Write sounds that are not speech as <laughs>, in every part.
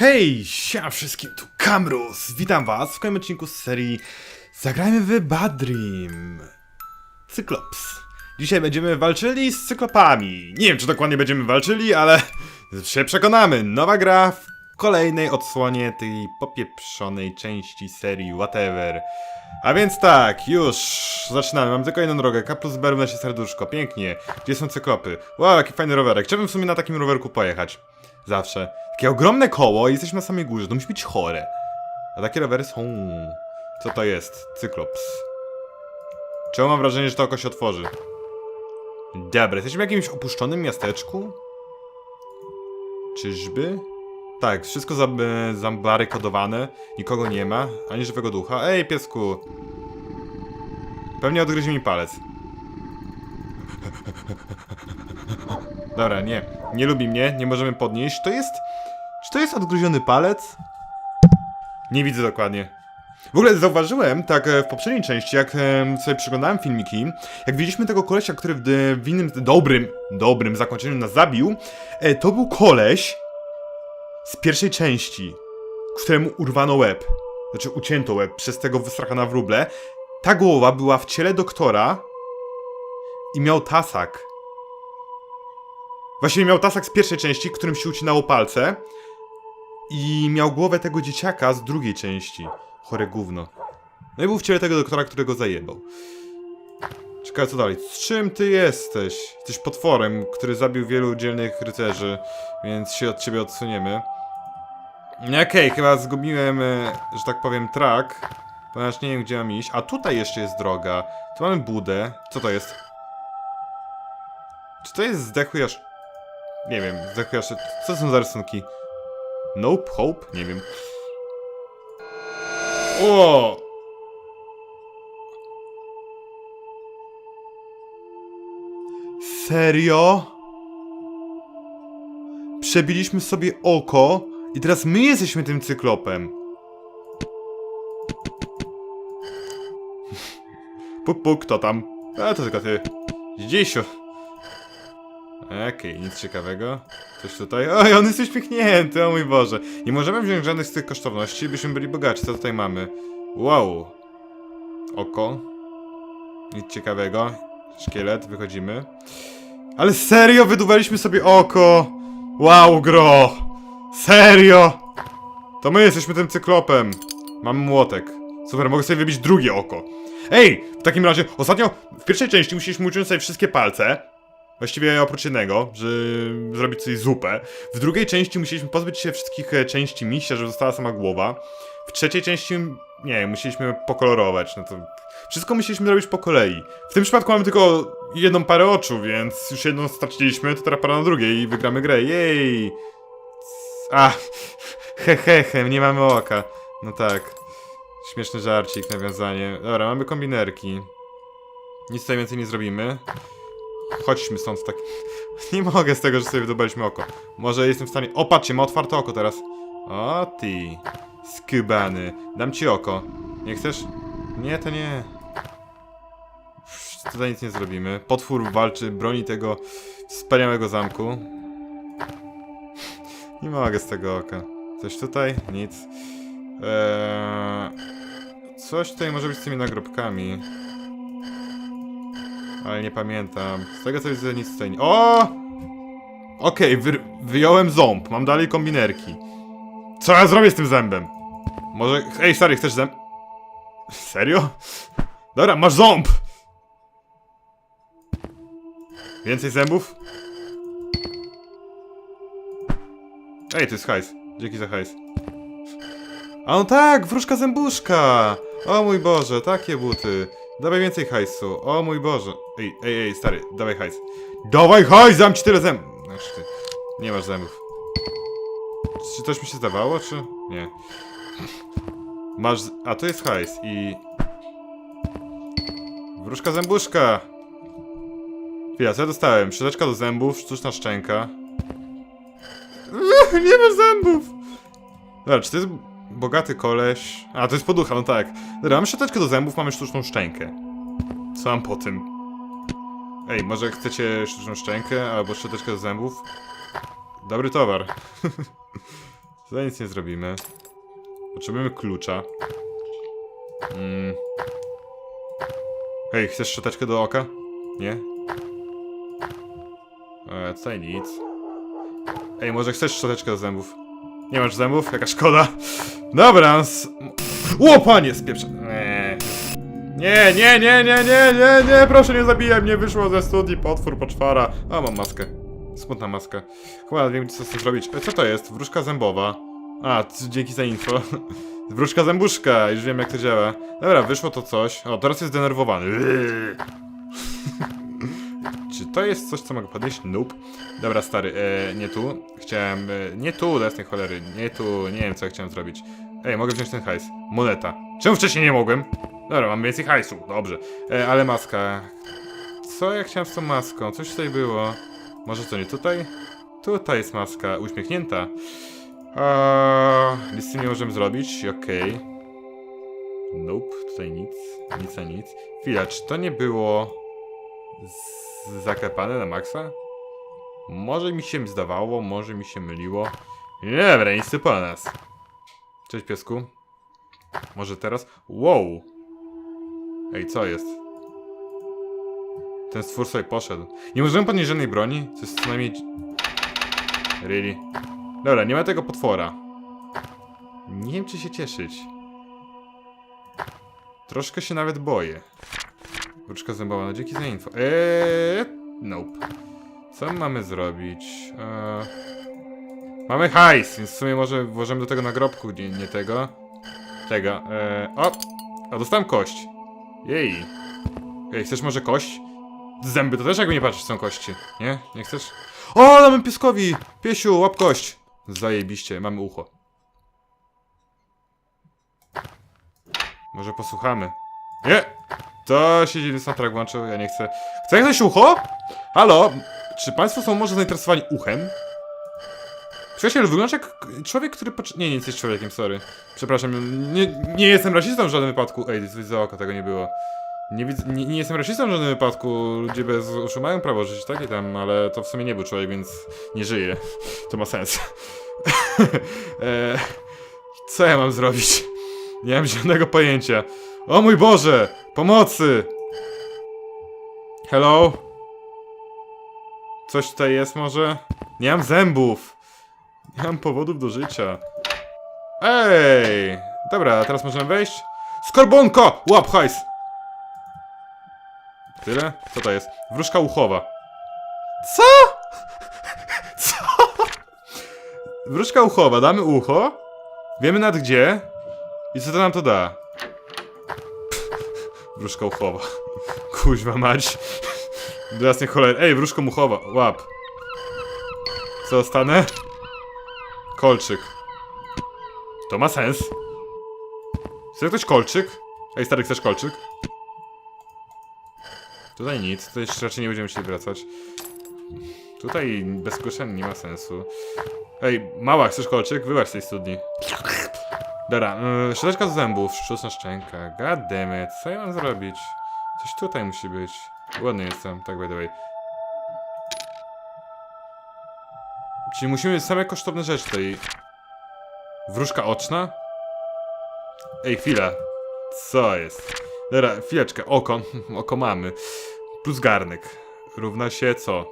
Hej, siema wszystkim, tu Kamrus! Witam was w kolejnym odcinku z serii Zagrajmy w Bad Dream. Cyklops. Dzisiaj będziemy walczyli z cyklopami. Nie wiem, czy dokładnie będziemy walczyli, ale <laughs> się przekonamy. Nowa gra w kolejnej odsłonie tej popieprzonej części serii Whatever. A więc tak, już zaczynamy. Mam tylko jedną drogę. K plus B równa się serduszko. Pięknie. Gdzie są cyklopy? Wow, jaki fajny rowerek. Chciałbym w sumie na takim rowerku pojechać. Zawsze. Takie ogromne koło i jesteśmy na samej górze. To musi być chore. A takie rowery są... Co to jest? Cyklops. Czemu mam wrażenie, że to oko się otworzy? Dobra, jesteśmy w jakimś opuszczonym miasteczku? Czyżby? Tak, wszystko zab zabarykodowane, nikogo nie ma, ani żywego ducha. Ej, piesku! Pewnie odgryzie mi palec. Dobra, nie. Nie lubi mnie, nie możemy podnieść. To jest... Czy to jest odgryziony palec? Nie widzę dokładnie. W ogóle zauważyłem, tak e, w poprzedniej części, jak sobie przyglądałem filmiki, jak widzieliśmy tego kolesia, który w innym, dobrym, dobrym zakończeniu nas zabił, e, to był koleś z pierwszej części, któremu urwano łeb. Znaczy ucięto łeb przez tego wystrachana wróble. Ta głowa była w ciele doktora i miał tasak. Właściwie miał tasak z pierwszej części, którym się ucinało palce. I miał głowę tego dzieciaka z drugiej części. Chore gówno. No i był w ciele tego doktora, którego zajebał. Czekaj, co dalej? Z czym ty jesteś? Jesteś potworem, który zabił wielu dzielnych rycerzy, więc się od ciebie odsuniemy. Okej, chyba zgubiłem, e, że tak powiem, track, ponieważ nie wiem, gdzie mam iść. A tutaj jeszcze jest droga. Tu mamy budę. Co to jest? Czy to jest zdechły aż... Nie wiem, zdechły aż... Co są za rysunki? Nope, hope? Nie wiem. O! Serio? Przebiliśmy sobie oko i teraz my jesteśmy tym cyklopem. Puk, puk, kto tam? A, to tylko ty. Dzisiu. Okej, nic ciekawego. Coś tutaj. Oj, on jest uśmiechnięty, o mój Boże. Nie możemy wziąć żadnych z tych kosztowności, byśmy byli bogaci. Co tutaj mamy? Wow. Oko. Nic ciekawego. Szkielet, wychodzimy. Ale serio, wydubaliśmy sobie oko! Wow, gro! Serio! To my jesteśmy tym cyklopem. Mam młotek. Super, mogę sobie wybić drugie oko. Ej! W takim razie, ostatnio w pierwszej części musieliśmy uciąć sobie wszystkie palce. Właściwie oprócz jednego, żeby zrobić sobie zupę. W drugiej części musieliśmy pozbyć się wszystkich e, części misia, żeby została sama głowa. W trzeciej części, nie musieliśmy pokolorować, no to... Wszystko musieliśmy zrobić po kolei. W tym przypadku mamy tylko jedną parę oczu, więc już jedną straciliśmy, to teraz para na drugiej i wygramy grę. Jej! A, <laughs> he, he, he, nie mamy oka. No tak. Śmieszny żarcik, nawiązanie. Dobra, mamy kombinerki. Nic tutaj więcej nie zrobimy. Chodźmy stąd tak. <laughs> Nie mogę z tego, że sobie wydobaliśmy oko. Może jestem w stanie. O, patrzcie, ma otwarte oko teraz. O, ty. Skubany. Dam ci oko. Nie chcesz? Nie, to nie. Tutaj nic nie zrobimy. Potwór walczy, broni tego wspaniałego zamku. <laughs> Nie mogę z tego oka. Coś tutaj? Nic. Eee... Coś tutaj może być z tymi nagrobkami. Ale nie pamiętam. Z tego co widzę nic tutaj nie... O! Okej, wy wyjąłem ząb. Mam dalej kombinerki. Co ja zrobię z tym zębem? Może... Ej, stary, chcesz zęb? Serio? Dobra, masz ząb! Więcej zębów? Ej, to jest hajs. Dzięki za hajs. A no tak, wróżka zębuszka! O mój Boże, takie buty. Dawaj więcej hajsu. O mój Boże. Ej, ej, ej, stary, dawaj hajs. Dawaj hajs, dam ci tyle zębów. Ty, nie masz zębów. Czy coś mi się zdawało, czy... Nie. Masz... A, to jest hajs i... Wróżka zębuszka! Chwila, co ja dostałem? Szczoteczka do zębów, sztuczna szczęka. <laughs> Nie masz zębów! Dobra, czy to jest bogaty koleś? A, to jest poducha, no tak. Dobra, mamy szczoteczkę do zębów, mamy sztuczną szczękę. Co mam po tym? Ej, może chcecie sztuczną szczękę albo szczoteczkę do zębów? Dobry towar. <laughs> Tutaj nic nie zrobimy. Potrzebujemy klucza. Mm. Hej, chcesz szczoteczkę do oka? Nie? E, tutaj nic. Ej, może chcesz szczoteczkę do zębów? Nie masz zębów? Jaka szkoda. Dobra, s... Ło, panie, spieprze... Nie. Nie, nie, nie, nie, nie, nie, nie, proszę nie zabijaj mnie, wyszło ze studii, potwór, poczwara. A, mam maskę. Smutna maska. Chyba wiem, co chcę zrobić. E, Co to jest? Wróżka zębowa. A, dzięki za info. <laughs> Wróżka zębuszka, już wiem jak to działa. Dobra, wyszło to coś. O, teraz jest zdenerwowany. Czy to jest coś, co mogę podnieść? Nope. Dobra, stary, e, nie tu. Chciałem, e, nie tu, do cholery, nie tu, nie wiem co ja chciałem zrobić. Ej, mogę wziąć ten hajs. Moneta. Czemu wcześniej nie mogłem? Dobra, mam więcej hajsu, dobrze. E, ale maska. Co ja chciałem z tą maską? Coś tutaj było. Może co, nie tutaj? Tutaj jest maska, uśmiechnięta. Eee, nic z tym nie możemy zrobić, okej. Nope, tutaj nic, nic a nic. Chwila, czy to nie było zaklepane na maksa? Może mi się zdawało, może mi się myliło. Nie, Dobra, nic po nas. Cześć piesku. Może teraz? Wow! Ej, co jest? Ten stwór sobie poszedł. Nie możemy podnieść żadnej broni? To jest co najmniej... Really? Dobra, nie ma tego potwora. Nie wiem, czy się cieszyć. Troszkę się nawet boję. Wróczka zębowa, no dzięki za info. Eee, nope. Co my mamy zrobić? Eee, mamy hajs, więc w sumie może włożymy do tego nagrobku, nie, nie tego. Tego. Eee, o! A dostałem kość. Jej. Ej, chcesz może kość? Zęby to też jakby nie patrzysz są kości. Nie? Nie chcesz? O, damy pieskowi! Piesiu, łap kość! Zajebiście, mamy ucho. Może posłuchamy. Nie! To się dziwny soundtrack włączył, ja nie chcę. Chce ktoś ucho? Halo? Czy państwo są może zainteresowani uchem? Przyjaciel, wyglądasz jak człowiek, który pocz... Nie, nie jesteś człowiekiem, sorry. Przepraszam, nie, nie jestem rasistą w żadnym wypadku. Ej, za oko, tego nie było. Nie, widz... nie, nie jestem rasistą w żadnym wypadku. Ludzie bez uszu mają prawo żyć, takie tam, ale to w sumie nie był człowiek, więc nie żyje. To ma sens. <laughs> e... Co ja mam zrobić? Nie mam żadnego pojęcia. O mój Boże! Pomocy! Hello? Coś tutaj jest może? Nie mam zębów! Nie mam powodów do życia. Ej! Dobra, teraz możemy wejść? Skorbonko! Łap hajs! Tyle? Co to jest? Wróżka uchowa. Co? <laughs> Co? Wróżka uchowa, damy ucho. Wiemy nad gdzie. I co to nam to da? Wróżka uchowa. Kuźwa mać. Do jasnej cholery. Ej, wróżka uchowa. Łap. Co dostanę? Kolczyk. To ma sens. Chce ktoś kolczyk? Ej, stary, chcesz kolczyk? Tutaj nic, tutaj jeszcze raczej nie będziemy się wracać. Tutaj bez kuszeń nie ma sensu. Ej, mała, chcesz kolczyk? Wyłaź z tej studni. Dobra, yy, szczoteczka z zębów, sztuczna szczęka. God damn it, co ja mam zrobić? Coś tutaj musi być. Ładny jestem, tak by the way. Czyli musimy same kosztowne rzeczy tutaj. Wróżka oczna? Ej, chwila. Co jest? Dobra, chwileczkę. Oko. <laughs> Oko mamy. Plus garnek. Równa się co?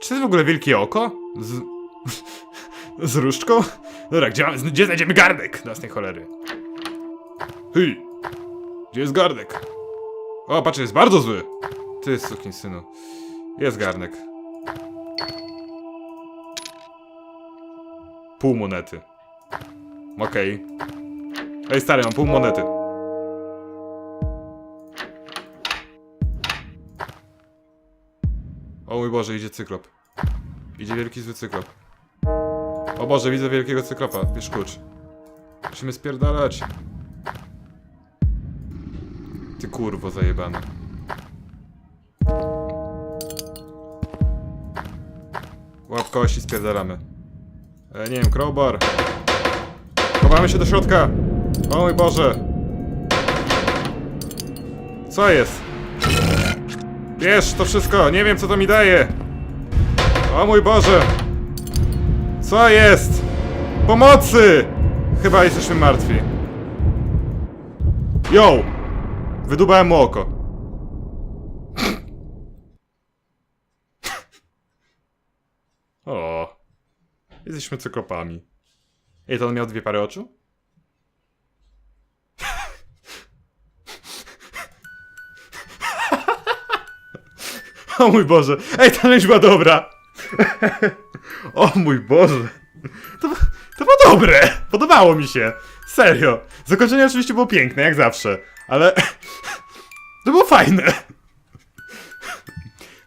Czy to jest w ogóle wielkie oko? Z... <laughs> Z różdżką? Dobra, gdzie, mamy, gdzie znajdziemy garnek? Nas tej cholery. Hej! Gdzie jest garnek? O, patrz, jest bardzo zły. Ty, sukin synu. Jest garnek. Pół monety. Okej. Ej, stary, mam pół monety. O mój Boże, idzie cyklop. Idzie wielki zły cyklop. O Boże, widzę wielkiego cyklopa. Bierz klucz. Musimy spierdalać. Ty kurwo zajebana. Łap kości, spierdalamy. E, nie wiem, crowbar. Chowamy się do środka. O mój Boże. Co jest? Wiesz, to wszystko. Nie wiem, co to mi daje. O mój Boże. Co jest? Pomocy! Chyba jesteśmy martwi. Yo! Wydubałem mu oko. O. Jesteśmy cyklopami. Ej, to on miał dwie pary oczu? <laughs> O mój Boże. Ej, ta była dobra. <laughs> O mój Boże. To, to było dobre. Podobało mi się. Serio. Zakończenie oczywiście było piękne, jak zawsze. Ale... <laughs> To było fajne. <laughs>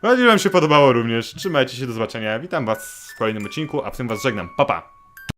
Mam nadzieję, że wam się podobało również. Trzymajcie się, do zobaczenia. Witam was w kolejnym odcinku, a w tym was żegnam. Pa, pa.